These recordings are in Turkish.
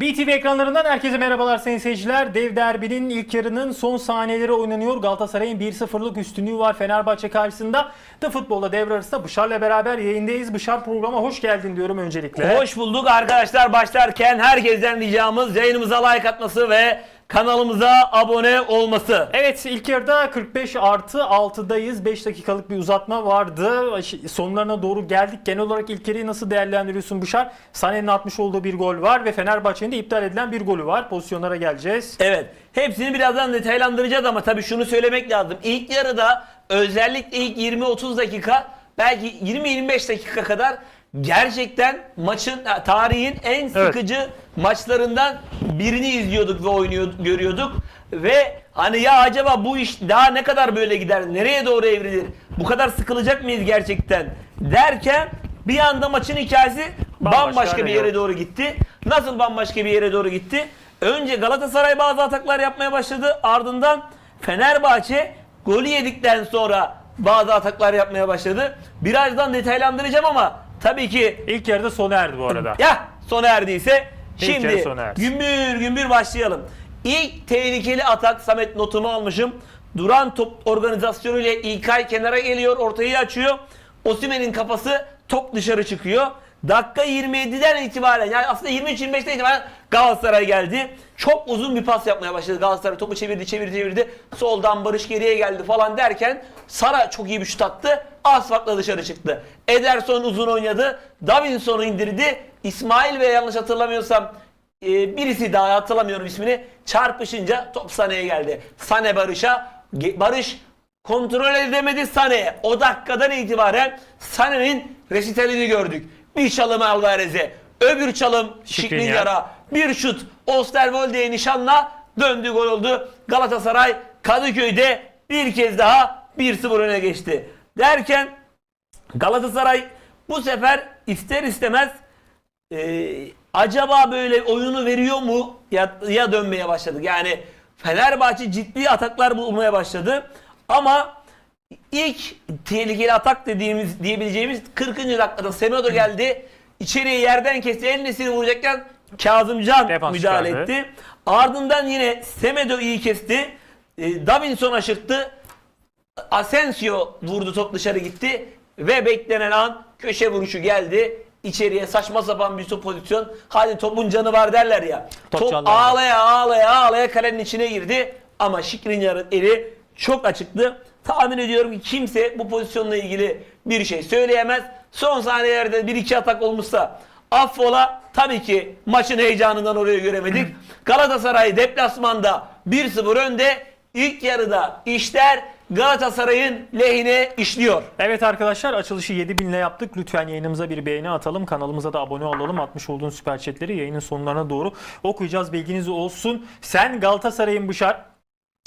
BTV ekranlarından herkese merhabalar sayın seyirciler. Dev derbinin ilk yarının son saniyeleri oynanıyor. Galatasaray'ın 1-0'lık üstünlüğü var Fenerbahçe karşısında. The Futbol'da devre arasında Bışar'la beraber yayındayız. Bışar programa hoş geldin diyorum öncelikle. Hoş bulduk arkadaşlar. Başlarken herkesten ricamız yayınımıza like atması ve kanalımıza abone olması. Evet ilk yarıda 45 artı 6'dayız. 5 dakikalık bir uzatma vardı. Sonlarına doğru geldik. Genel olarak ilk yarıyı nasıl değerlendiriyorsun Bışar? Sané'nin atmış olduğu bir gol var ve Fenerbahçe'nin de iptal edilen bir golü var. Pozisyonlara geleceğiz. Evet. Hepsini birazdan detaylandıracağız ama tabii şunu söylemek lazım. İlk yarıda özellikle ilk 20-30 dakika belki 20-25 dakika kadar gerçekten maçın tarihin en sıkıcı maçlarından birini izliyorduk ve oynuyor görüyorduk ve hani ya acaba bu iş daha ne kadar böyle gider nereye doğru evrilir bu kadar sıkılacak mıyız gerçekten derken bir anda maçın hikayesi Bambaşka bambaşka, bir yere geldi. doğru gitti. Nasıl bambaşka bir yere doğru gitti? Önce Galatasaray bazı ataklar yapmaya başladı. Ardından Fenerbahçe golü yedikten sonra bazı ataklar yapmaya başladı. Birazdan detaylandıracağım ama tabii ki İlk yarıda sona erdi bu arada. ya sona erdiyse İlk yarı şimdi sona erdi. gümbür gümbür başlayalım. İlk tehlikeli atak Samet notumu almışım. Duran top organizasyonu ile İlkay kenara geliyor, ortayı açıyor. Osimhen'in kafası top dışarı çıkıyor. Dakika 27'den itibaren yani aslında 23-25'ten itibaren Galatasaray geldi. Çok uzun bir pas yapmaya başladı. Galatasaray topu çevirdi, çevirdi, çevirdi. Soldan Barış geriye geldi falan derken Sara çok iyi bir şut attı. Az farkla dışarı çıktı. Ederson uzun oynadı. Davinson'u indirdi. İsmail ve yanlış hatırlamıyorsam e, birisi daha hatırlamıyorum ismini. Çarpışınca top Sané'ye geldi. Sané Barış'a. Barış kontrol edemedi Sané'ye. O dakikadan itibaren Sané'nin resitalini gördük. Bir çalım Alvarez'e. Öbür çalım. Skriniar'a. Bir şut Osterwolde'ye nişanla döndü gol oldu. Galatasaray Kadıköy'de bir kez daha 1-0 öne geçti. Derken Galatasaray bu sefer ister istemez e, acaba böyle oyunu veriyor mu ya, ya dönmeye başladık. Yani Fenerbahçe ciddi ataklar bulmaya başladı. Ama ilk tehlikeli atak dediğimiz diyebileceğimiz 40. dakikada Semedo geldi. İçeriye yerden kesti. Elnesini vuracakken Kazımcan Defans müdahale çıkardı. etti. Ardından yine Semedo iyi kesti. E, Davinson aşırttı. Asensio vurdu top dışarı gitti ve beklenen an köşe vuruşu geldi. İçeriye saçma sapan bir top pozisyon. Hadi topun canı var derler ya. Top Top, ağlaya ağlaya ağlaya kalenin içine girdi. Ama Şikrinyar'ın eli çok açıktı. Tahmin ediyorum ki kimse bu pozisyonla ilgili bir şey söyleyemez. Son saniyelerde bir iki atak olmuşsa affola tabii ki maçın heyecanından orayı göremedik. Galatasaray deplasmanda 1-0 önde. İlk yarıda işler Galatasaray'ın lehine işliyor. Evet arkadaşlar açılışı 7000 ile yaptık. Lütfen yayınımıza bir beğeni atalım. Kanalımıza da abone olalım. Atmış olduğun süper chatleri yayının sonlarına doğru okuyacağız. Bilginiz olsun. Sen Galatasaray'ın Bışar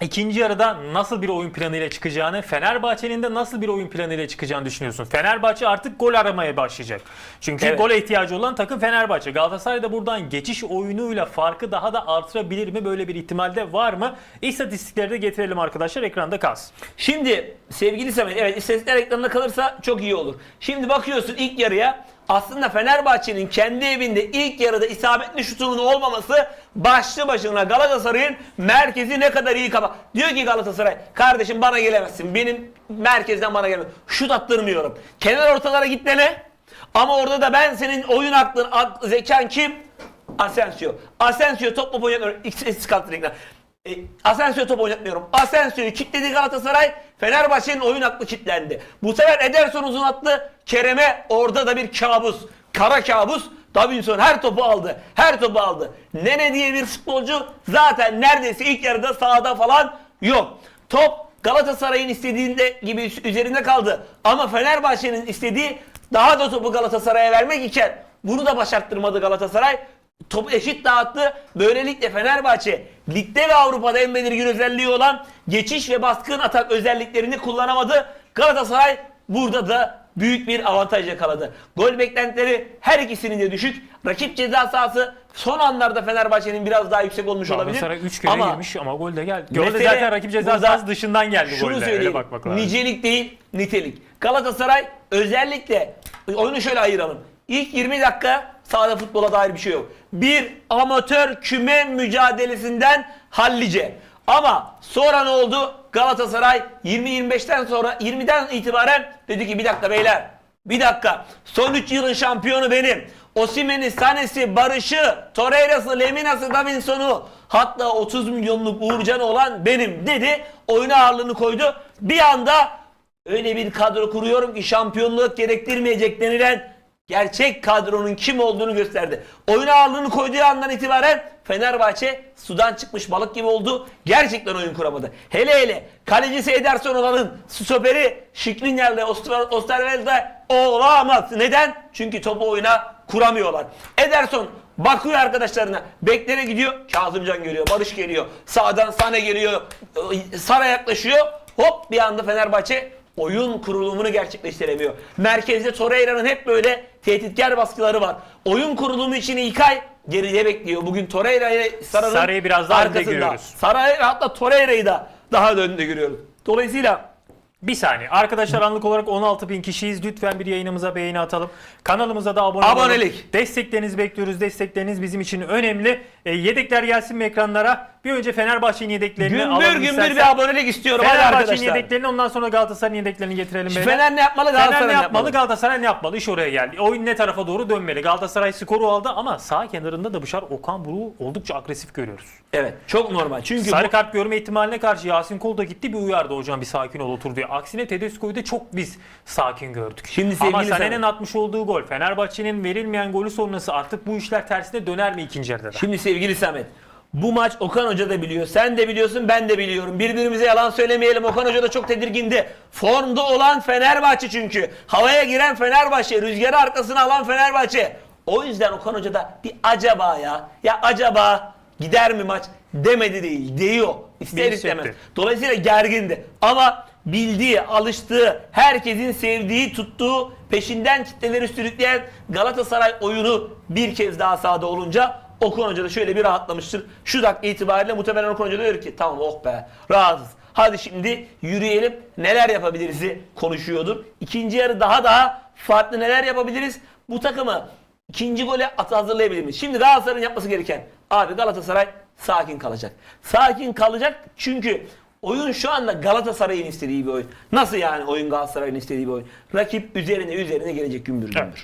ikinci yarıda nasıl bir oyun planıyla çıkacağını, Fenerbahçe'nin de nasıl bir oyun planıyla çıkacağını düşünüyorsun. Fenerbahçe artık gol aramaya başlayacak. Çünkü Evet. gole ihtiyacı olan takım Fenerbahçe. Galatasaray da buradan geçiş oyunuyla farkı daha da artırabilir mi? Böyle bir ihtimalde var mı? İstatistikleri de getirelim arkadaşlar. Ekranda kalsın. Şimdi sevgili Samet evet istatistikler ekranında kalırsa çok iyi olur. Şimdi bakıyorsun ilk yarıya aslında Fenerbahçe'nin kendi evinde ilk yarıda isabetli şutunun olmaması başlı başına Galatasaray'ın merkezi ne kadar iyi kapa. Diyor ki Galatasaray kardeşim bana gelemezsin. Benim merkezden bana gelemez. Şut attırmıyorum. Kenar ortalara git dene. Ama orada da ben senin oyun aklın, ak- zekan kim? Asensio. Asensio top oynatmıyor. İkisi kalktı ringden. E, Asensio top oynatmıyorum. Asensio'yu kilitledi Galatasaray. Fenerbahçe'nin oyun aklı kilitlendi. Bu sefer Ederson uzun attı. Kerem'e orada da bir kabus. Kara kabus. Davinson her topu aldı. Her topu aldı. Nene diye bir futbolcu zaten neredeyse ilk yarıda sahada falan yok. Top Galatasaray'ın istediğinde gibi üzerinde kaldı. Ama Fenerbahçe'nin istediği daha da topu Galatasaray'a vermek iken bunu da başarttırmadı Galatasaray. Topu eşit dağıttı. Böylelikle Fenerbahçe ligde ve Avrupa'da en belirgin özelliği olan geçiş ve baskın atak özelliklerini kullanamadı. Galatasaray burada da büyük bir avantaj yakaladı. Gol beklentileri her ikisinin de düşük. Rakip ceza sahası son anlarda Fenerbahçe'nin biraz daha yüksek olmuş olabilir. Galatasaray 3 kere Ama girmiş ama gol de geldi. Gol de zaten rakip ceza sahası dışından geldi Şunu golle. Öyle söyleyeyim. bakmak lazım. Nicelik değil, nitelik. Galatasaray özellikle oyunu şöyle ayıralım. İlk 20 dakika Sahada futbola dair bir şey yok. Bir amatör küme mücadelesinden hallice. Ama sonra ne oldu? Galatasaray 20-25'ten sonra 20'den itibaren dedi ki bir dakika beyler bir dakika son 3 yılın şampiyonu benim. Osimhen'i, Sanes'i, Barış'ı, Torreira'sı, Lemina'sı, Davinson'u hatta 30 milyonluk Uğurcan olan benim dedi. Oyuna ağırlığını koydu. Bir anda öyle bir kadro kuruyorum ki şampiyonluk gerektirmeyecek denilen gerçek kadronun kim olduğunu gösterdi. Oyun ağırlığını koyduğu andan itibaren Fenerbahçe sudan çıkmış balık gibi oldu. Gerçekten oyun kuramadı. Hele hele kalecisi Ederson olanın stoperi Şikrinyar'la Oster- Osterwelde olamaz. Neden? Çünkü topu oyuna kuramıyorlar. Ederson bakıyor arkadaşlarına. Beklere gidiyor. Kazımcan geliyor. Barış geliyor. Sağdan Sane geliyor. Sara yaklaşıyor. Hop bir anda Fenerbahçe oyun kurulumunu gerçekleştiremiyor. Merkezde Torreira'nın hep böyle tehditkar baskıları var. Oyun kurulumu için İlkay geride bekliyor. Bugün Torreira ile Sara'nın Sara'yı biraz daha önde arkasında. görüyoruz. Sara'yı hatta Torreira'yı da daha da önde görüyoruz. Dolayısıyla Bir saniye. Arkadaşlar anlık olarak 16 bin kişiyiz. Lütfen bir yayınımıza beğeni atalım. Kanalımıza da abone olalım. Abonelik. Desteklerinizi bekliyoruz. Destekleriniz bizim için önemli. E, yedekler gelsin mi ekranlara? Bir önce Fenerbahçe'nin yedeklerini gümbür alalım gümbür istersen. bir abonelik istiyorum. Hadi Fenerbahçe'nin arkadaşlar. yedeklerini ondan sonra Galatasaray'ın yedeklerini getirelim. beyler. Fener ne yapmalı? Fener Galatasaray ne ne yapmalı? Galatasaray ne yapmalı? İş oraya geldi. Oyun ne tarafa doğru dönmeli? Galatasaray skoru aldı ama sağ kenarında da Bışar Okan Buruk'u oldukça agresif görüyoruz. Evet çok normal. Çünkü Sarı bu- kart görme ihtimaline karşı Yasin Kol da gitti bir uyardı hocam bir sakin ol otur diye. Aksine Tedesco'yu da çok biz sakin gördük. Şimdi Ama sevgili Sané'nin Serhat- atmış olduğu gol, Fenerbahçe'nin verilmeyen golü sonrası artık bu işler tersine döner mi ikinci yarıda da? Şimdi sevgili Samet bu maç Okan Hoca da biliyor. Sen de biliyorsun ben de biliyorum. Birbirimize yalan söylemeyelim. Okan Hoca da çok tedirgindi. Formda olan Fenerbahçe çünkü. Havaya giren Fenerbahçe. Rüzgarı arkasına alan Fenerbahçe. O yüzden Okan Hoca da bir acaba ya. Ya acaba gider mi maç demedi değil. Diyor. İster istemez. Dolayısıyla gergindi. Ama bildiği, alıştığı, herkesin sevdiği, tuttuğu, peşinden kitleleri sürükleyen Galatasaray oyunu bir kez daha sahada olunca Okan Hoca da şöyle bir rahatlamıştır. Şu dakika itibariyle muhtemelen Okan Hoca da diyor ki tamam oh be rahatız. Hadi şimdi yürüyelim neler yapabiliriz konuşuyordur. İkinci yarı daha daha farklı neler yapabiliriz? Bu takımı ikinci gole at hazırlayabilir miyiz? Şimdi Galatasaray'ın yapması gereken abi Galatasaray sakin kalacak. Sakin kalacak çünkü oyun şu anda Galatasaray'ın istediği bir oyun. Nasıl yani oyun Galatasaray'ın istediği bir oyun? Rakip üzerine üzerine gelecek gümbür gümbür. Evet.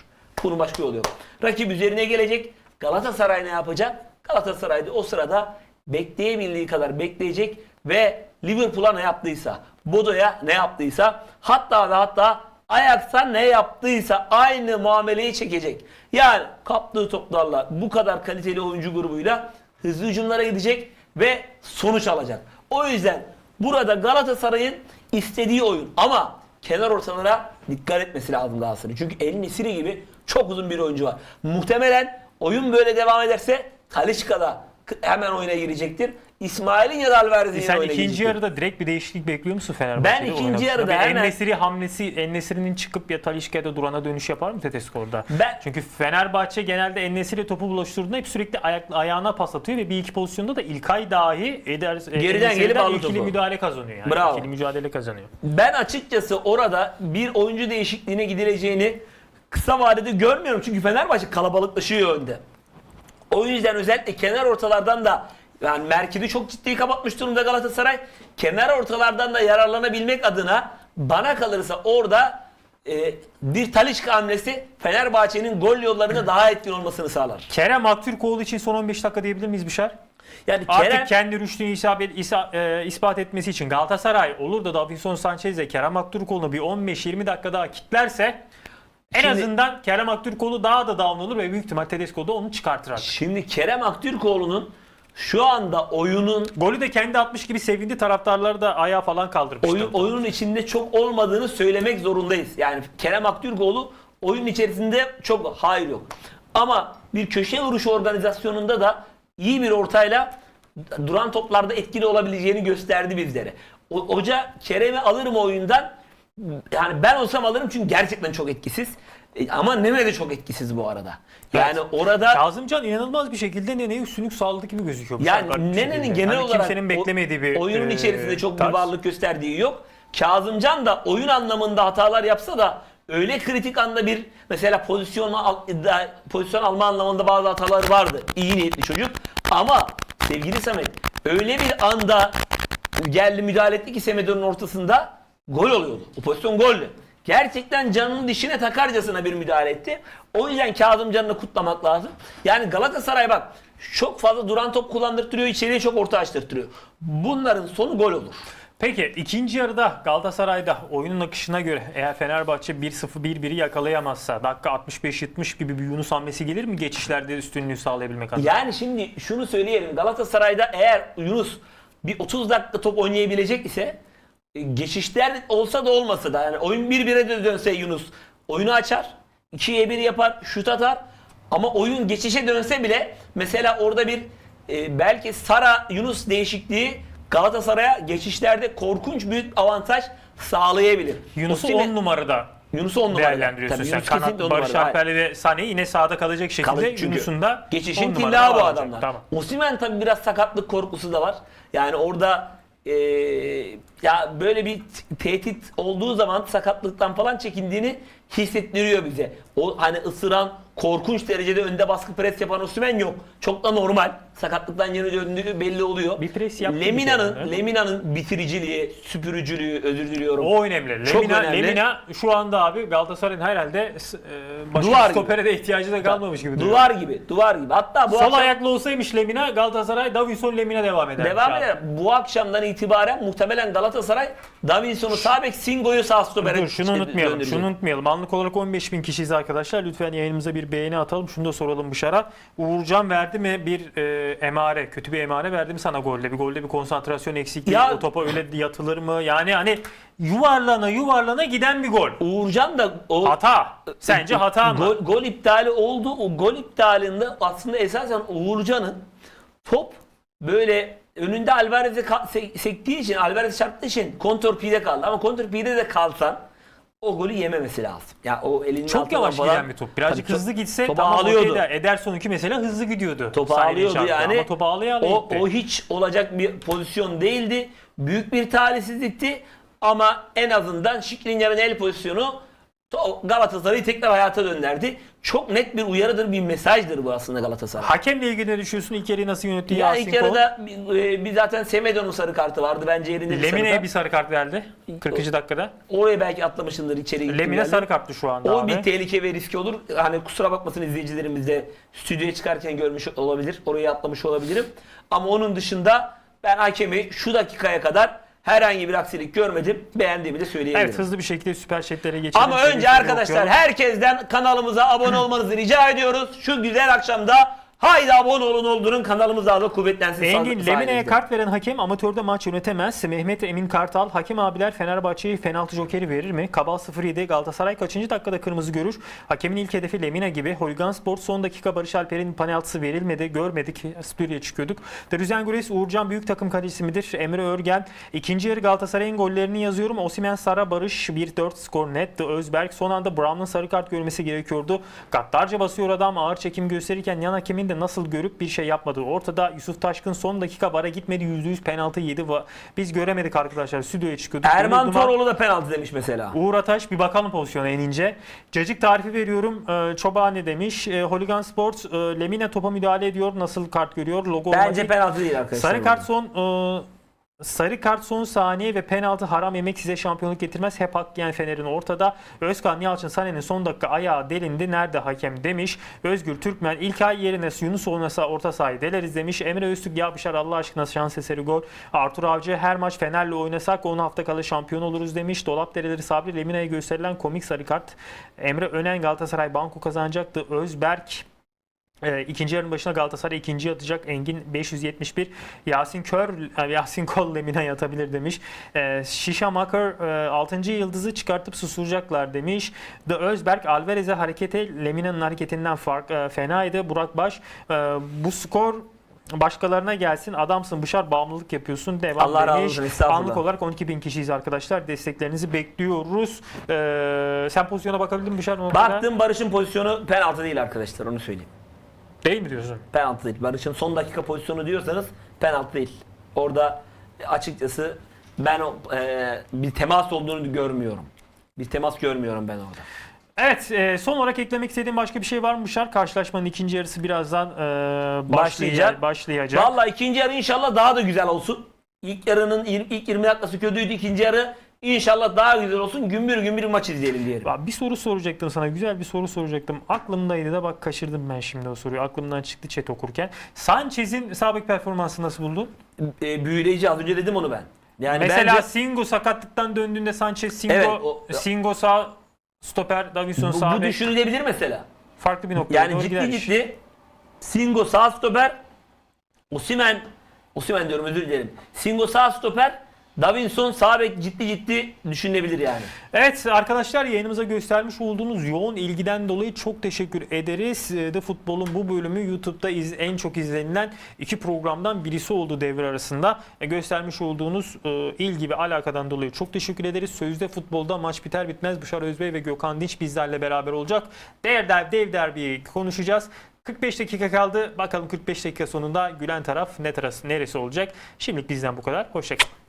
Bunun başka yolu yok. Rakip üzerine gelecek. Galatasaray ne yapacak? Galatasaray da o sırada bekleyebildiği kadar bekleyecek ve Liverpool'a ne yaptıysa, Bodo'ya ne yaptıysa, hatta ve hatta Ajax'a ne yaptıysa aynı muameleyi çekecek. Yani kaptığı toplarla bu kadar kaliteli oyuncu grubuyla hızlı hücumlara gidecek ve sonuç alacak. O yüzden burada Galatasaray'ın istediği oyun ama kenar ortalara dikkat etmesi lazım Galatasaray'ın. Çünkü El Nesiri gibi çok uzun bir oyuncu var. Muhtemelen oyun böyle devam ederse Talisca da hemen oyuna girecektir. İsmail'in ya da Alvarez'in E sen ikinci girecektir. yarıda direkt bir değişiklik bekliyor musun Fenerbahçe'de? Ben ikinci yarıda bir hemen- En-Nesyri hamlesi, En-Nesyri'nin çıkıp ya Talişka'ya da Duran'a dönüş yapar mı Tedesco orada? Ben- Çünkü Fenerbahçe genelde En-Nesyri topu bulaştırdığında hep sürekli ayak, ayağına pas atıyor ve bir iki pozisyonda da İlkay dahi eder, Geriden gelip aldı ikili topu. müdahale kazanıyor. Yani. Bravo. İkili mücadele kazanıyor. Ben açıkçası orada bir oyuncu değişikliğine gidileceğini kısa vadede görmüyorum. Çünkü Fenerbahçe kalabalıklaşıyor önde. O yüzden özellikle kenar ortalardan da yani merkezi çok ciddi kapatmış durumda Galatasaray. Kenar ortalardan da yararlanabilmek adına bana kalırsa orada e, bir Talişka hamlesi Fenerbahçe'nin gol yollarında daha etkin olmasını sağlar. Kerem Aktürkoğlu için son 15 dakika diyebilir miyiz Bişar? Yani Artık Kerem kendi rüştünü isabet, isa- e, ispat etmesi için Galatasaray olur da Davinson Sanchez ile Kerem Aktürkoğlu'nu bir 15-20 dakika daha kitlerse en Şimdi- azından Kerem Aktürkoğlu daha da down olur ve büyük ihtimal Tedesco da onu çıkartır artık. şimdi Kerem Aktürkoğlu'nun şu anda oyunun Golü de kendi atmış gibi sevindi taraftarları da ayağa falan kaldırmıştı. oyun, oyunun içinde çok olmadığını söylemek zorundayız. Yani Kerem Aktürkoğlu oyun içerisinde çok hayır yok. Ama bir köşe vuruş organizasyonunda da iyi bir ortayla duran toplarda etkili olabileceğini gösterdi bizlere. O, hoca Kerem'i alır mı oyundan? Yani ben olsam alırım çünkü gerçekten çok etkisiz. E, Ama Nene de çok etkisiz bu arada. Yani orada Kazımcan inanılmaz bir şekilde Nene'ye üstünlük sağladı gibi gözüküyor. bu yani Nene'nin genel Hani olarak kimsenin o- beklemediği bir oyunun e, içerisinde çok tarz. bir varlık gösterdiği yok. Kazımcan da oyun anlamında hatalar yapsa da öyle kritik anda bir mesela pozisyon, al, da- pozisyon alma anlamında bazı hataları vardı. İyi niyetli çocuk. Ama sevgili Samet öyle bir anda geldi müdahale etti ki Semedo'nun ortasında gol oluyordu. O pozisyon goldü. Gerçekten canının dişine takarcasına bir müdahale etti. O yüzden Kazım Can'ını kutlamak lazım. Yani Galatasaray bak çok fazla duran top kullandırtırıyor, içeriye çok orta açtırtırıyor. Bunların sonu gol olur. Peki ikinci yarıda Galatasaray'da oyunun akışına göre eğer Fenerbahçe 1-0 1-1'i yakalayamazsa dakika 65-70 gibi bir Yunus hamlesi gelir mi geçişlerde üstünlüğü sağlayabilmek adına? Yani şimdi şunu söyleyelim. Galatasaray'da eğer Yunus bir 30 dakika top oynayabilecek ise geçişler olsa da olmasa da yani oyun 1-1'e de dönse Yunus oyunu açar. 2'ye 1 yapar, şut atar. Ama oyun geçişe dönse bile mesela orada bir e, belki Sara Yunus değişikliği Galatasaray'a geçişlerde korkunç büyük avantaj sağlayabilir. Yunus'u Osimhen- 10 numarada Yunus'u 10 numarada. değerlendiriyorsun sen. Kanat on Barış. Alper'le ve Sane yine sahada kalacak şekilde çünkü Yunus'un da geçişin 10 numarada tillahı bu alacak. adamlar. Tamam. Osimhen tabii biraz sakatlık korkusu da var. Yani orada eee, ya böyle bir tehdit olduğu zaman sakatlıktan falan çekindiğini hissettiriyor bize. O hani ısıran korkunç derecede önde baskı pres yapan Osimhen yok. Çok da normal. Sakatlıktan yeni döndüğü belli oluyor. Bir pres yaptı Lemina'nın kere. Lemina'nın bitiriciliği, süpürücülüğü özür diliyorum. O önemli. Çok Lemina, önemli. Lemina şu anda abi Galatasaray'ın herhalde e, başka Duvar bir gibi. stopere de ihtiyacı da kalmamış gibi duruyor. duvar gibi, duvar gibi. Hatta bu Sol akşam- ayaklı olsaymış Lemina Galatasaray Davinson Lemina devam eder. Devam eder. Bu akşamdan itibaren muhtemelen Galatasaray Davinson'u sağ bek, Singo'yu sağ stopere Dur şunu unutmayalım. Şunu unutmayalım. Anlık olarak 15 bin kişiyiz arkadaşlar. Lütfen yayınımıza bir beğeni atalım. Şunu da soralım Bışar'a. Uğurcan verdi mi bir e, emare, kötü bir emare verdi mi sana golde? Bir golde bir konsantrasyon eksikliği. Ya- o topa öyle yatılır mı? Yani hani yuvarlana yuvarlana giden bir gol. Uğurcan da o Hata. Sence hata mı? Gol, gol iptali oldu. O gol iptalinde aslında esasen Uğurcan'ın top böyle önünde Alvarez'e ka- se- sektiği için, Alvarez çarptığı için kontrpide kaldı. Ama kontrpide de kalsan o golü yememesi lazım. Ya o elini Çok yavaş falan- giden bir top. Birazcık hızlı gitse topu tamam ağlıyordu. okey de Ederson'unki mesela hızlı gidiyordu. Alıyordu çarptı. yani. Ama topu ağlaya ağlaya o, gitti. o hiç olacak bir pozisyon değildi. Büyük bir talihsizlikti. Ama en azından Şikrinyar'ın el pozisyonu Galatasaray'ı tekrar hayata döndürdü. Çok net bir uyarıdır, bir mesajdır bu aslında Galatasaray. Hakemle ilgili ne düşünüyorsun? İlk yarıyı nasıl yönetti Ya Yasin ilk yarıda e, bir zaten Semedo'nun sarı kartı vardı. Bence yerinde bir sarı Lemine'ye bir sarı kart verdi. 40. dakikada. Oraya belki atlamışındır içeri Lemine geldim. sarı kartlı şu anda O abi. bir tehlike ve riski olur. Hani kusura bakmasın izleyicilerimiz de stüdyoya çıkarken görmüş olabilir. Oraya atlamış olabilirim. Ama onun dışında ben hakemi şu dakikaya kadar herhangi bir aksilik görmedim. Beğendiğimi de söyleyebilirim. Evet hızlı bir şekilde süper chatlere geçelim. Ama önce arkadaşlar okuyorum. herkesten kanalımıza abone olmanızı rica ediyoruz. Şu güzel akşamda haydi abone olun oldurun kanalımız daha da kuvvetlensin. Engin. Lemine'ye kart veren hakem amatörde maç yönetemez. Mehmet Emin Kartal hakem abiler Fenerbahçe'ye penaltı jokeri verir mi? Kabal 07 Galatasaray kaçıncı dakikada kırmızı görür? Hakemin ilk hedefi Lemine gibi. Hooligan Sport son dakika Barış Alper'in penaltısı verilmedi. Görmedik. Stüdyoya çıkıyorduk. Drizzen Gures Uğurcan büyük takım kalecisi midir? Emre Örgen. İkinci yarı Galatasaray'ın gollerini yazıyorum. Osimen Sara Barış 1-4 skor net. Özberk son anda Brown'un sarı kart görmesi gerekiyordu. Gaddarca basıyor adam ağır çekim gösterirken yan hakemin de nasıl görüp bir şey yapmadı. Ortada Yusuf Taşkın son dakika bara gitmedi. %100 penaltı yedi. Biz göremedik arkadaşlar. Stüdyoya çıkıyorduk. Erman Toroğlu da penaltı demiş mesela. Uğur Ataş bir bakalım pozisyona en ince. Cacık tarifi veriyorum. Ee, Çobani demiş. Ee, Hooligan Sports e, Lemine topa müdahale ediyor. Nasıl kart görüyor? Logo Bence olmadı. penaltı değil arkadaşlar. Sarı kart son e, Sarı kart son saniye ve penaltı haram yemek size şampiyonluk getirmez. Hep hak yiyen Fener'in ortada. Özkan Yalçın Sané'nin son dakika ayağı delindi. Nerede hakem demiş. Özgür Türkmen ilk ay yerine Yunus oynasa orta sahayı deleriz demiş. Emre Öztürk yapmışlar Allah aşkına şans eseri gol. Artur Avcı her maç Fener'le oynasak 10 hafta kala şampiyon oluruz demiş. Dolap dereleri Sabri Lemina'ya gösterilen komik sarı kart. Emre Önen Galatasaray banko kazanacaktı. Özberk ee, ikinci yarının başına Galatasaray ikinci atacak. Engin 571. Yasin Kör, e, Yasin Kol Lemina yatabilir demiş. Ee, Şişamaker e, 6. yıldızı çıkartıp susturacaklar demiş. The Özberk Alvarez'e harekete Lemina'nın hareketinden fark e, fenaydı. Burak Baş e, bu skor başkalarına gelsin. Adamsın Bışar bağımlılık yapıyorsun. Devam Allah razı demiş. olsun, estağfurullah. Anlık olarak 12 bin kişiyiz arkadaşlar. Desteklerinizi bekliyoruz. Ee, sen pozisyona bakabildin mi Bışar? Baktım Barış'ın pozisyonu penaltı değil arkadaşlar onu söyleyeyim. Değil mi diyorsun? Penaltı değil. Barış'ın son dakika pozisyonu diyorsanız penaltı değil. Orada açıkçası ben o, e, bir temas olduğunu görmüyorum. Bir temas görmüyorum ben orada. Evet e, son olarak eklemek istediğin başka bir şey var mı Buşar? Karşılaşmanın ikinci yarısı birazdan e, başlayacak. Başlayacak. Vallahi ikinci yarı inşallah daha da güzel olsun. İlk yarının ilk 20 dakikası kötüydü. ikinci yarı inşallah daha güzel olsun. Gümbür gümbür maç izleyelim diyelim. Ya Bir soru soracaktım sana. Güzel bir soru soracaktım. Aklımdaydı da bak kaçırdım ben şimdi o soruyu. Aklımdan çıktı chat okurken. Sanchez'in sabit performansını nasıl buldun? E, büyüleyici az önce dedim onu ben. Yani Mesela bence Singo sakatlıktan döndüğünde Sanchez, Singo, Evet, o- Singo sağ stoper, Davinson bu, sağ bu bek. düşünülebilir mesela. Farklı bir noktaya Yani doğru ciddi gidermiş. ciddi Singo sağ stoper, Osimen, Osimen diyorum özür dilerim. Singo sağ stoper, Davinson sağ ciddi ciddi düşünülebilir yani. Evet arkadaşlar yayınımıza göstermiş olduğunuz yoğun ilgiden dolayı çok teşekkür ederiz. Ee, The Futbol'un bu bölümü YouTube'da iz- en çok izlenilen iki programdan birisi oldu devre arasında. E, göstermiş olduğunuz e, ilgi ve alakadan dolayı çok teşekkür ederiz. Sözde futbolda maç biter bitmez Büşar Özbey ve Gökhan Dinç bizlerle beraber olacak. Dev, dev, dev derbiyi konuşacağız. 45 dakika kaldı. Bakalım 45 dakika sonunda gülen taraf ne tarafı neresi olacak? Şimdilik bizden bu kadar. Hoşçakalın.